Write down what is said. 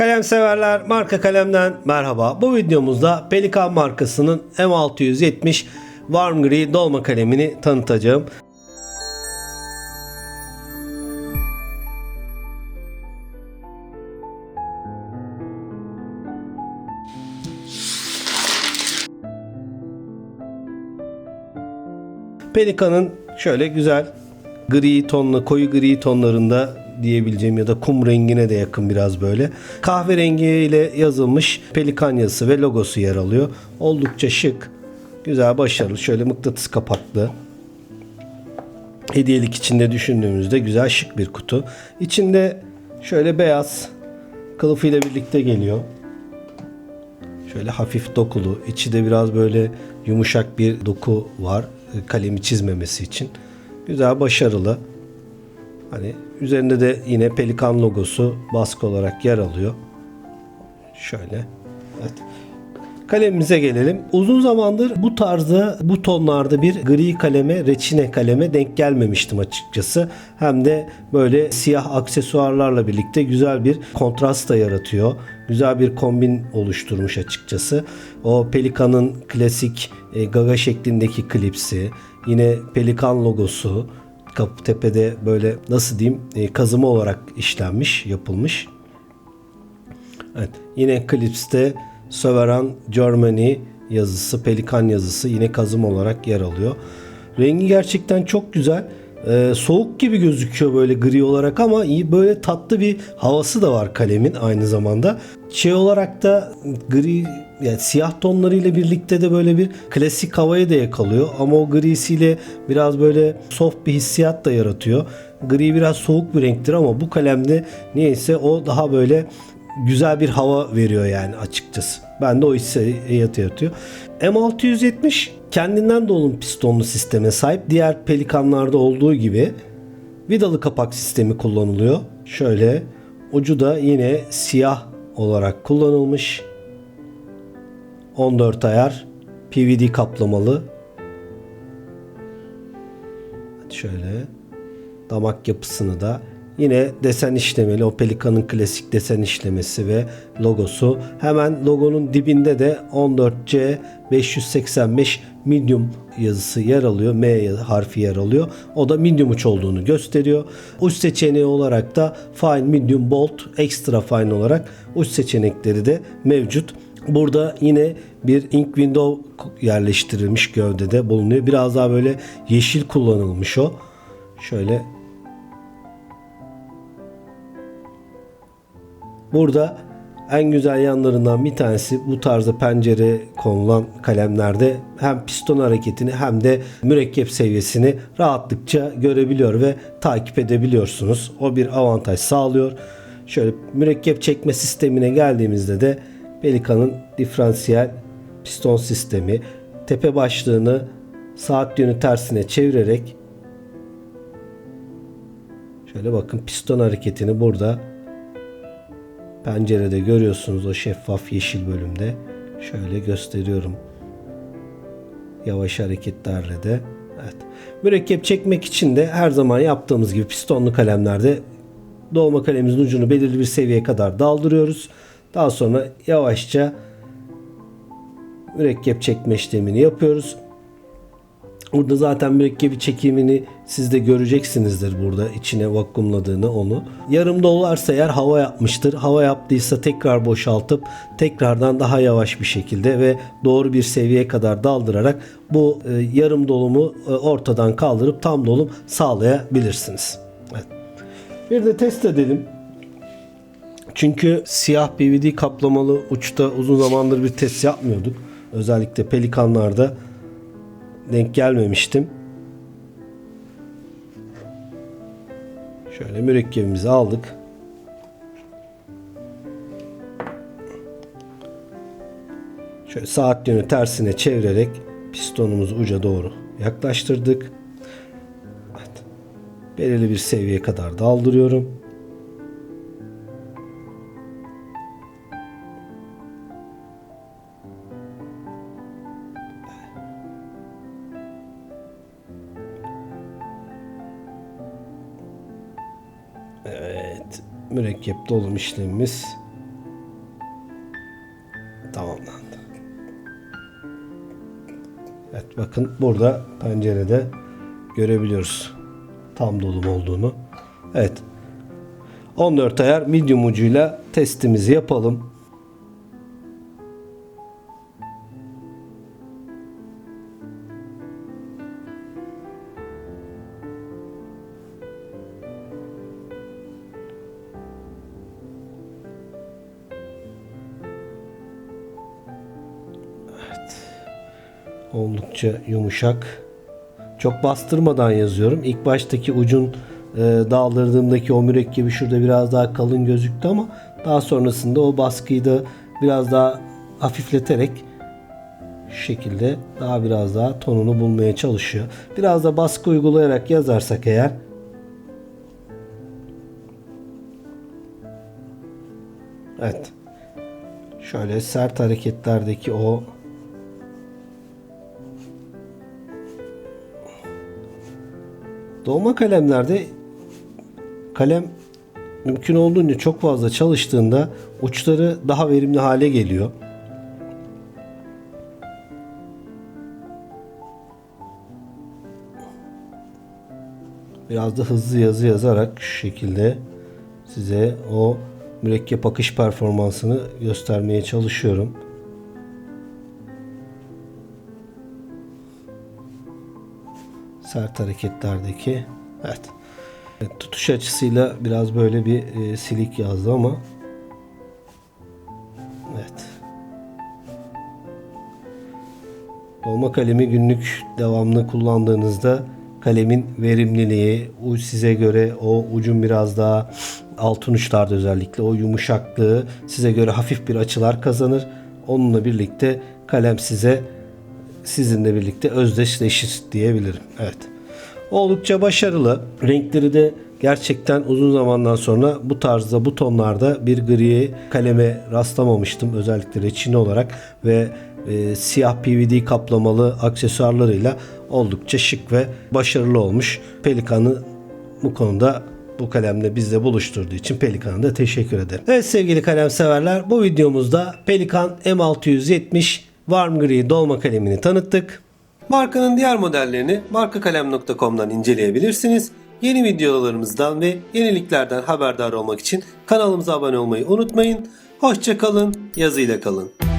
Kalem severler marka kalemden merhaba. Bu videomuzda Pelikan markasının M670 Warm Gri dolma kalemini tanıtacağım. Pelikan'ın şöyle güzel gri tonlu, koyu gri tonlarında diyebileceğim ya da kum rengine de yakın biraz böyle. Kahverengi ile yazılmış pelikan yazısı ve logosu yer alıyor. Oldukça şık, güzel, başarılı. Şöyle mıknatıs kapaklı. Hediyelik içinde düşündüğümüzde güzel şık bir kutu. İçinde şöyle beyaz kılıfıyla birlikte geliyor. Şöyle hafif dokulu. içi de biraz böyle yumuşak bir doku var. Kalemi çizmemesi için. Güzel, başarılı. Hani üzerinde de yine pelikan logosu baskı olarak yer alıyor. Şöyle. Evet. Kalemimize gelelim. Uzun zamandır bu tarzda, bu tonlarda bir gri kaleme, reçine kaleme denk gelmemiştim açıkçası. Hem de böyle siyah aksesuarlarla birlikte güzel bir kontrast da yaratıyor. Güzel bir kombin oluşturmuş açıkçası. O Pelikan'ın klasik e, gaga şeklindeki klipsi, yine Pelikan logosu, kapı tepede böyle nasıl diyeyim e, kazıma olarak işlenmiş, yapılmış. Evet, yine klipste Sovereign Germany yazısı, pelikan yazısı yine kazım olarak yer alıyor. Rengi gerçekten çok güzel. Ee, soğuk gibi gözüküyor böyle gri olarak ama iyi böyle tatlı bir havası da var kalemin aynı zamanda. Şey olarak da gri yani siyah tonlarıyla birlikte de böyle bir klasik havayı da yakalıyor ama o grisiyle biraz böyle soft bir hissiyat da yaratıyor. Gri biraz soğuk bir renktir ama bu kalemde niyeyse o daha böyle güzel bir hava veriyor yani açıkçası. Ben de o hissiyatı yatıyor. M670 kendinden dolum pistonlu sisteme sahip. Diğer pelikanlarda olduğu gibi vidalı kapak sistemi kullanılıyor. Şöyle ucu da yine siyah olarak kullanılmış. 14 ayar PVD kaplamalı. Hadi şöyle damak yapısını da Yine desen işlemeli o pelikanın klasik desen işlemesi ve logosu. Hemen logonun dibinde de 14C 585 medium yazısı yer alıyor. M harfi yer alıyor. O da medium uç olduğunu gösteriyor. Uç seçeneği olarak da fine, medium, bold, extra fine olarak uç seçenekleri de mevcut. Burada yine bir ink window yerleştirilmiş gövdede bulunuyor. Biraz daha böyle yeşil kullanılmış o. Şöyle Burada en güzel yanlarından bir tanesi bu tarzda pencere konulan kalemlerde hem piston hareketini hem de mürekkep seviyesini rahatlıkça görebiliyor ve takip edebiliyorsunuz. O bir avantaj sağlıyor. Şöyle mürekkep çekme sistemine geldiğimizde de Pelikan'ın diferansiyel piston sistemi tepe başlığını saat yönü tersine çevirerek şöyle bakın piston hareketini burada Pencerede görüyorsunuz o şeffaf yeşil bölümde. Şöyle gösteriyorum. Yavaş hareketlerle de. Evet. Mürekkep çekmek için de her zaman yaptığımız gibi pistonlu kalemlerde dolma kalemimizin ucunu belirli bir seviyeye kadar daldırıyoruz. Daha sonra yavaşça mürekkep çekme işlemini yapıyoruz. Burada zaten mürekkebi çekimini siz de göreceksinizdir burada içine vakumladığını onu. Yarım dolarsa eğer hava yapmıştır. Hava yaptıysa tekrar boşaltıp tekrardan daha yavaş bir şekilde ve doğru bir seviyeye kadar daldırarak bu e, yarım dolumu e, ortadan kaldırıp tam dolum sağlayabilirsiniz. Evet. Bir de test edelim. Çünkü siyah PVD kaplamalı uçta uzun zamandır bir test yapmıyorduk. Özellikle pelikanlarda denk gelmemiştim. Şöyle mürekkebimizi aldık. Şöyle saat yönü tersine çevirerek pistonumuzu uca doğru yaklaştırdık. Belirli bir seviyeye kadar daldırıyorum. Evet. Mürekkep dolum işlemimiz tamamlandı. Evet bakın burada pencerede görebiliyoruz tam dolum olduğunu. Evet. 14 ayar medium ucuyla testimizi yapalım. Oldukça yumuşak. Çok bastırmadan yazıyorum. İlk baştaki ucun e, daldırdığımdaki o mürekkebi şurada biraz daha kalın gözüktü ama daha sonrasında o baskıyı da biraz daha hafifleterek şu şekilde daha biraz daha tonunu bulmaya çalışıyor. Biraz da baskı uygulayarak yazarsak eğer Evet. Şöyle sert hareketlerdeki o Dolma kalemlerde kalem mümkün olduğunca çok fazla çalıştığında uçları daha verimli hale geliyor. Biraz da hızlı yazı yazarak şu şekilde size o mürekkep akış performansını göstermeye çalışıyorum. Sert hareketlerdeki evet. tutuş açısıyla biraz böyle bir e, silik yazdı ama evet dolma kalemi günlük devamlı kullandığınızda kalemin verimliliği size göre o ucun biraz daha altın uçlarda özellikle o yumuşaklığı size göre hafif bir açılar kazanır. Onunla birlikte kalem size sizinle birlikte özdeşleşir diyebilirim. Evet. Oldukça başarılı. Renkleri de gerçekten uzun zamandan sonra bu tarzda bu tonlarda bir gri kaleme rastlamamıştım. Özellikle reçine olarak ve e, siyah PVD kaplamalı aksesuarlarıyla oldukça şık ve başarılı olmuş. Pelikan'ı bu konuda bu kalemle bizle buluşturduğu için Pelikan'a da teşekkür ederim. Evet sevgili kalem severler bu videomuzda Pelikan M670 Warm Gri dolma kalemini tanıttık. Markanın diğer modellerini markakalem.com'dan inceleyebilirsiniz. Yeni videolarımızdan ve yeniliklerden haberdar olmak için kanalımıza abone olmayı unutmayın. Hoşçakalın, yazıyla kalın.